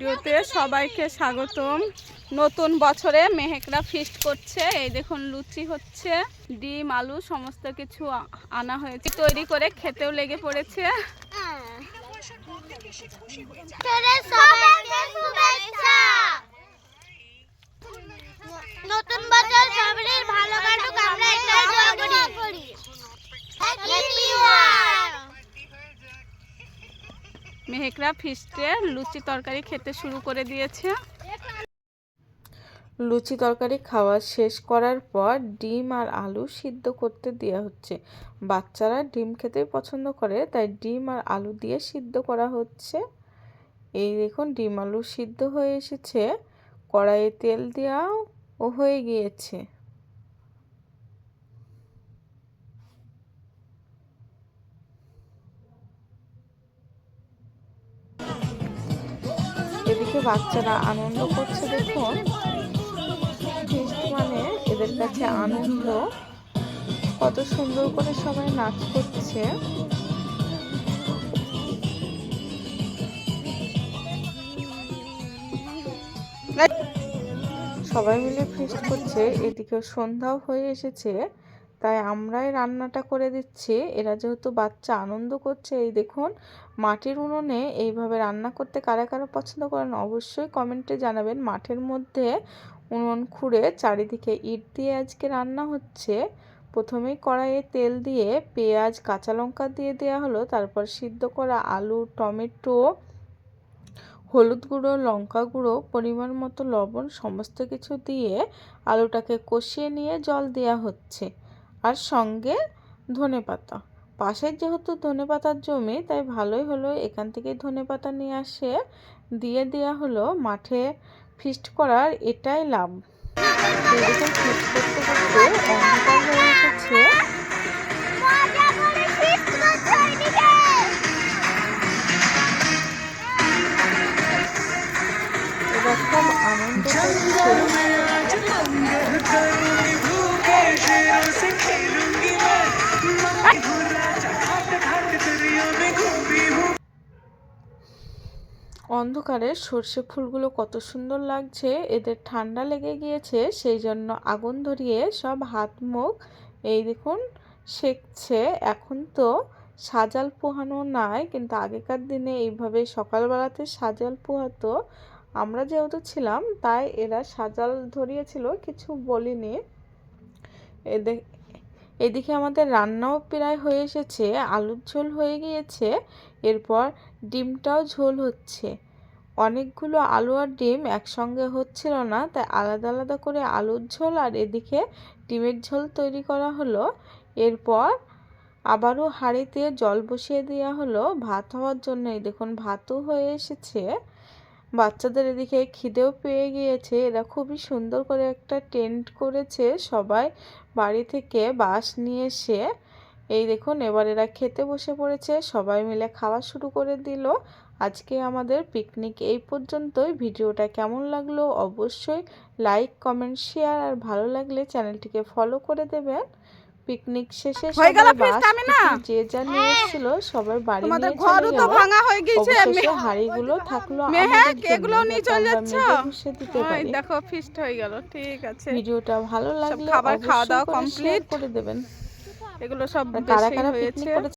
ভিডিওতে সবাইকে স্বাগতম। নতুন বছরে মেহেকরা ফিস্ট করছে। এই দেখুন, লুচি হচ্ছে, ডিম, আলু, সমস্ত কিছু আনা হয়েছে। তৈরি করে খেতেও লেগে পড়েছে তোদের সবাইকে শুভেচ্ছা নতুন বছর সবারই ভালো কাটুক আমরা এটাই দোয়া করি হ্যাপি নিউ ইয়ার মেহেকরা ফিস্টে লুচি তরকারি খেতে শুরু করে দিয়েছে। লুচি তরকারি খাওয়া শেষ করার পর ডিম আর আলু সিদ্ধ করতে দেওয়া হচ্ছে। বাচ্চারা ডিম খেতেই পছন্দ করে, তাই ডিম আর আলু দিয়ে সিদ্ধ করা হচ্ছে। এই দেখুন, ডিম আলু সিদ্ধ হয়ে এসেছে। কড়াইয়ে তেল দেওয়াও হয়ে গিয়েছে। বাচ্চারা আনন্দ করছে দেখুন। মানে এদের কাছে আনন্দ। কত সুন্দর করে সবাই নাচ করছে। সবাই মিলে ফিস্ট করছে। এদিকে সন্ধ্যাও হয়ে এসেছে। তাই আমরাই রান্নাটা করে দিচ্ছি। এরা যেহেতু বাচ্চা, আনন্দ করছে। এই দেখুন, মাটির উনুনে এইভাবে রান্না করতে কারা কারা পছন্দ করেন অবশ্যই কমেন্টে জানাবেন। মাঠের মধ্যে উনুন খুঁড়ে চারিদিকে ইট দিয়ে আজকে রান্না হচ্ছে। প্রথমেই কড়াইয়ে তেল দিয়ে পেঁয়াজ, কাঁচা লঙ্কা দিয়ে দেওয়া হলো। তারপর সিদ্ধ করা আলু, টমেটো, হলুদ গুঁড়ো, লঙ্কা গুঁড়ো, পরিমাণ মতো লবণ, সমস্ত কিছু দিয়ে আলুটাকে কষিয়ে নিয়ে জল দেওয়া হচ্ছে। আর সঙ্গে ধনে পাতা পাশের যেহেতু ধনে পাতার জমি, তাই ভালোই হলো এখান থেকে ধনে পাতা নিয়ে আসে। দিয়ে দেওয়া হলো মাঠে ফিস্ট করার এটাই লাভ। অন্ধকারে সর্ষে ফুলগুলো কত সুন্দর লাগছে, এদের ঠান্ডা লেগে গিয়েছে, সেই জন্য আগুন ধরিয়ে সব হাত মুখ, এই দেখুন, সেকছে। এখন তো সাজাল পোহানো নাই, কিন্তু আগেকার দিনে এইভাবে সকালবেলাতে সাজাল পোহাতো। আমরা যেহেতু ছিলাম, তাই এরা সাজাল ধরিয়েছিল, কিছু বলিনি। এদের এদিকে আমাদের রান্নাও প্রায় হয়ে এসেছে, আলুর ঝোল হয়ে গিয়েছে, এরপর ডিমটাও ঝোল হচ্ছে। অনেকগুলো আলু আর ডিম একসঙ্গে হচ্ছিল না, তাই আলাদা আলাদা করে আলুর ঝোল আর এদিকে ডিমের ঝোল তৈরি করা হলো। এরপর আবারও হাঁড়িতে জল বসিয়ে দেওয়া হলো। ভাত হওয়ার জন্য দেখুন, ভাতও হয়ে এসেছে। বাচ্চাদের এদিকে খিদেও পেয়ে গিয়েছে। এরা খুবই সুন্দর করে একটা টেন্ট করেছে সবাই। বাড়ি থেকে বাঁশ নিয়ে এসে, এই দেখুন, এবার এরা খেতে বসে পড়েছে। সবাই মিলে খাওয়া শুরু করে দিল। আজকে আমাদের পিকনিক এই পর্যন্তই। ভিডিওটা কেমন লাগল অবশ্যই লাইক কমেন্ট শেয়ার আর ভালো লাগলে চ্যানেলটিকে ফলো করে দেবেন। পিকনিক শেষে হয়ে গেল আমি না? যে যা নিয়ে এসেছিল সবার বাড়ি তোমাদের নিয়ে ঘরও তো ভাঙা হয়ে গিয়েছে অবশেষে হাঁড়িগুলো থাকল আমি হ্যাঁ কেগুলো নিয়ে চলে যাচ্ছে? দেখো ফিস্ট হয়ে গেল ঠিক আছে। ভিডিওটা ভালো লাগলে খাবার খাওয়া দাওয়া কমপ্লিট করে দেবেন। এগুলো সব বেশি হয়েছে।